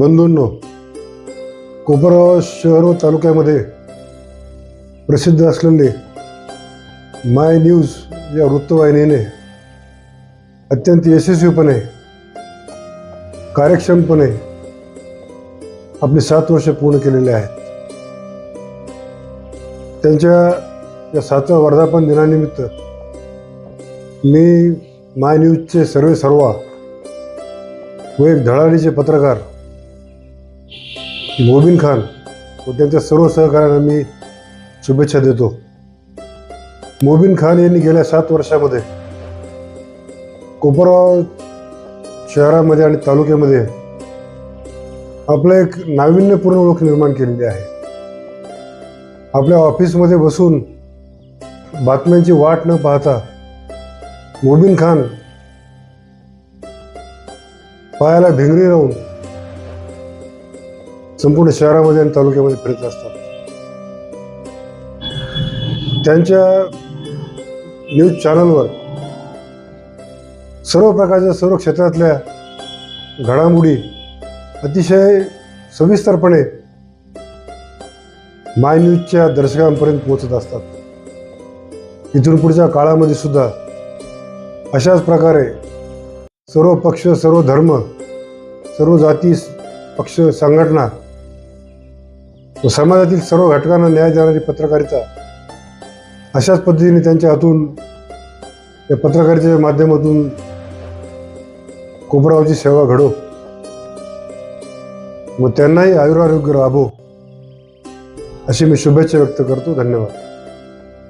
बंधूंनो कोपरगाव शहर व तालुक्यामध्ये प्रसिद्ध असलेले माय न्यूज या वृत्तवाहिनीने अत्यंत यशस्वीपणे कार्यक्षमपणे आपली सात वर्ष पूर्ण केलेली आहेत. त्यांच्या या सातव्या वर्धापन दिनानिमित्त मी माय न्यूजचे सर्वे सर्वा व एक धडाडीचे पत्रकार मोबिन खान व त्यांच्या सर्व सहकाऱ्यांना मी शुभेच्छा देतो. मोबिन खान यांनी गेल्या सात वर्षामध्ये कोपरगाव शहरामध्ये आणि तालुक्यामध्ये आपलं एक नाविन्यपूर्ण ओळख निर्माण केलेली आहे. आपल्या ऑफिसमध्ये बसून बातम्यांची वाट न पाहता मोबिन खान पायाला भिंगरी राहून संपूर्ण शहरामध्ये आणि तालुक्यामध्ये फिरत असतात. त्यांच्या न्यूज चॅनलवर सर्व प्रकारच्या सर्व क्षेत्रातल्या घडामोडी अतिशय सविस्तरपणे माय न्यूजच्या दर्शकांपर्यंत पोहोचत असतात. इथून पुढच्या काळामध्ये सुद्धा अशाच प्रकारे सर्व पक्ष सर्व धर्म सर्व जाती पक्ष संघटना व समाजातील सर्व घटकांना न्याय देणारी पत्रकारिता अशाच पद्धतीने त्यांच्या हातून या पत्रकारितेच्या माध्यमातून कोपरावची सेवा घडो. व त्यांनाही आयुरारोग्य राबो अशी मी शुभेच्छा व्यक्त करतो. धन्यवाद.